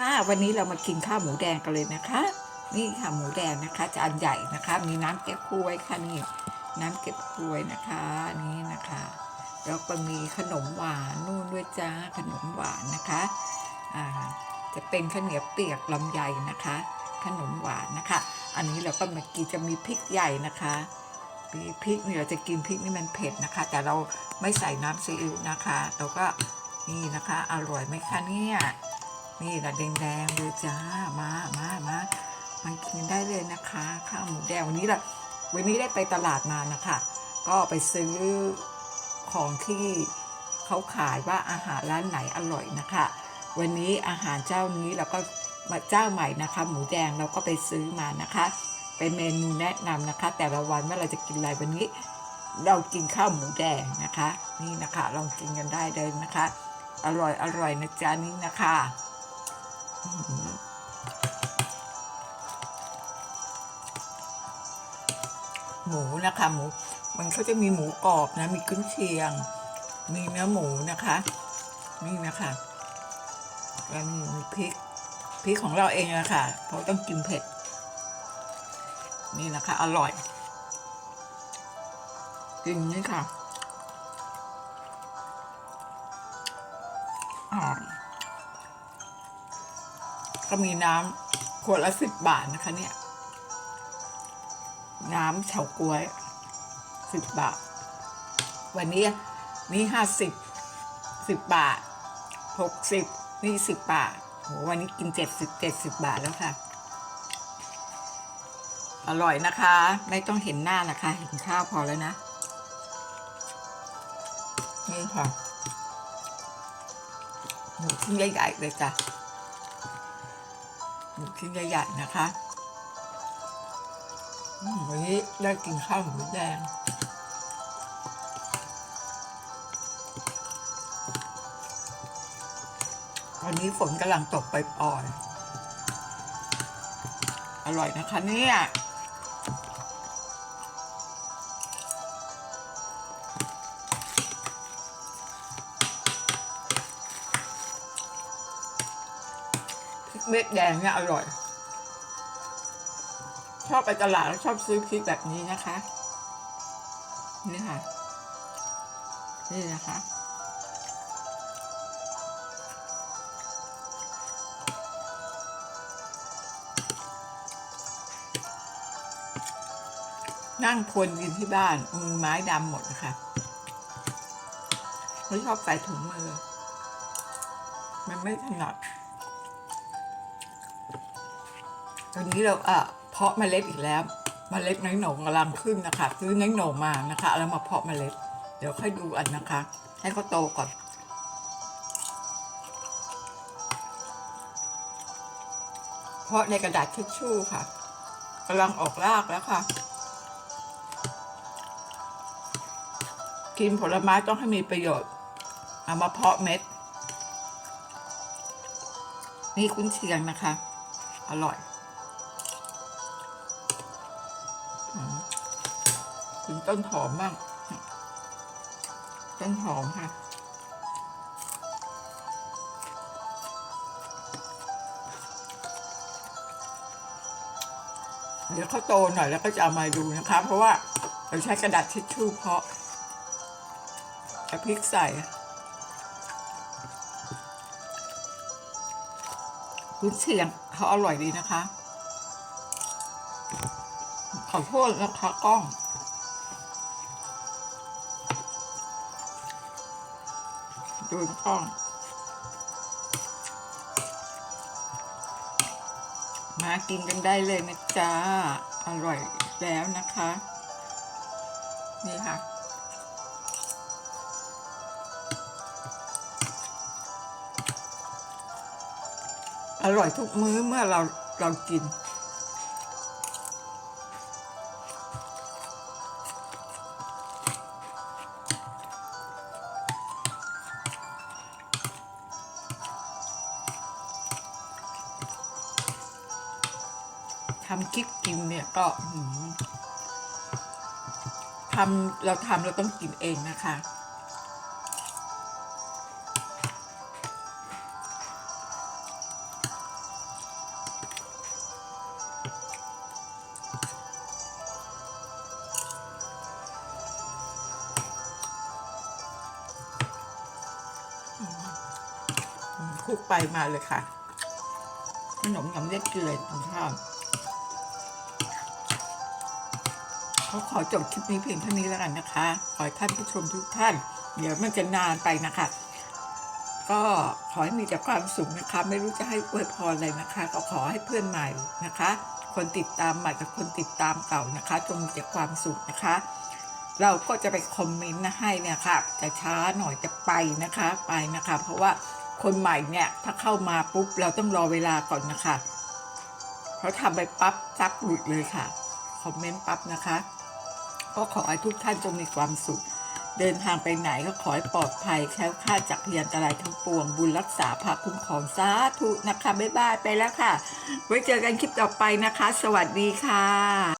ค่ะวันนี้เรามากินข้าวหมูแดงกันเลยนะคะ นี่ค่ะหมูแดงนะคะจานใหญ่นะคะ มีน้ำเก๊กฮวยค่ะนี่น้ำเก๊กฮวยนะคะนี่นะคะแล้วก็มีขนมหวานนู่นด้วยจ้าขนมหวานนะคะอ่าจะเป็นข้าวเหนียวเปียกลำไยนะคะ ขนมหวานนะคะ อันนี้เราก็มากินจะมีพริกใหญ่นะคะมีพริกเนี่ยเราจะกินพริกนี่มันเผ็ดนะคะ แต่เราไม่ใส่น้ำซีอิ๊วนะคะเราก็นี่นะคะอร่อยไหมคะเนี่ย นี่ละแดงๆเลยจ้า มามามามากินได้เลยนะคะ ข้าวหมูแดงวันนี้ละวันนี้ได้ไปตลาดมานะคะ ก็ไปซื้อของที่เขาขายว่าอาหารร้านไหนอร่อยนะคะ วันนี้อาหารเจ้านี้เราก็มาเจ้าใหม่นะคะ หมูแดงเราก็ไปซื้อมานะคะ เป็นเมนูแนะนำนะคะ แต่ละวันว่าเราจะกินอะไรวันนี้ เรากินข้าวหมูแดงนะคะ นี่นะคะลองกินกันได้เลยนะคะ อร่อยอร่อยนะจ๊ะนี่นะคะ หมูนะคะหมู มันเขาจะมีหมูกรอบนะ มีกุ้นเชียง มีเนื้อหมูนะคะ นี่นะคะแล้วมีพริกพริกของเราเองอะคะเพราะต้องกินเผ็ด นี่นะคะ อร่อยกินนี่ค่ะอร่อย ก็มีน้ำขวดละสิบบาทนะคะเนี่ย น้ำเฉาก๊วยสิบบาท วันนี้นี่ห้าสิบสิบบาทหกสิบนี่สิบบาทโหวันนี้กินเจ็ดสิบเจ็ดสิบบาทแล้วค่ะ อร่อยนะคะ ไม่ต้องเห็นหน้านะคะ เห็นข้าวพอแล้วนะ นี่ค่ะหมูชิ้นใหญ่ๆเลยจ้ะ หมูชิ้นใหญ่ๆนะคะวันนี้ได้กินข้าวหมูแดงวันนี้ฝนกำลังตกไปปล่อย อร่อยนะคะเนี่ย เม็ดแดงเนี่ยอร่อย ชอบไปตลาดแล้วชอบซื้อพริกแบบนี้นะคะ นี่ค่ะ นี่นะคะนั่งพรวนดินที่บ้านมือไม้ดำหมดนะคะไม่ชอบใส่ถุงมือ มันไม่ถนัด ตอนนี้เราเอ่อเพาะเมล็ดอีกแล้วเมล็ดน้อยหนงกำลังขึ้นนะคะ ซื้อน้อยหนงมานะคะแล้วมาเพาะเมล็ด เดี๋ยวค่อยดูอันนะคะ ให้เขาโตก่อนเพาะในกระดาษทิชชู่ค่ะกำลังออกรากแล้วค่ะ กินผลไม้ต้องให้มีประโยชน์ เอามาเพาะเม็ด นี่คุ้นเชียงนะคะ อร่อย ถึงต้นหอมบ้างต้นหอมค่ะ เดี๋ยวเขาโตหน่อยแล้วก็จะเอามาดูนะคะ เพราะว่าเราใช้กระดาษทิชชู่เพาะจะพริกใส่คุณเชียงเขาอร่อยดีนะคะ ขอโทษนะคะกล้อง ดูกล้อง มากินกันได้เลยนะจ๊ะ อร่อยแล้วนะคะ นี่ค่ะอร่อยทุกมื้อเมื่อเราเรากิน ทำคลิปกินเนี่ยก็ทำเราทำเราต้องกินเองนะคะคุกไปมาเลยค่ะ ขนมยำเล็กเกลือกินข้า ขาขอจบคลิปนี้เพียงเท่านี้แล้วกันนะคะ ขอให้ท่านผู้ชมทุกท่าน เดี๋ยวมันจะนานไปนะคะ ก็ขอให้มีแต่ความสุขนะคะ ไม่รู้จะให้อวยพรอะไรนะคะ ก็ขอให้เพื่อนใหม่นะคะ คนติดตามใหม่กับคนติดตามเก่านะคะจงมีแต่ความสุขนะคะ เราก็จะไปคอมเมนต์นะให้เนี่ยค่ะจะช้าหน่อยจะไปนะคะไปนะคะ เพราะว่าคนใหม่เนี่ยถ้าเข้ามาปุ๊บเราต้องรอเวลาก่อนนะคะเขาทำไปปั๊บซับหลุดเลยค่ะ คอมเมนต์ปั๊บนะคะ ก็ขอให้ทุกท่านจงมีความสุข เดินทางไปไหนก็ขอให้ปลอดภัยแคล้วคลาดจากพยันตรายทั้งปวง บุญรักษาภาคุ้มครองสาธุนะคะ บ๊ายบายไปแล้วค่ะ ไว้เจอกันคลิปต่อไปนะคะ สวัสดีค่ะ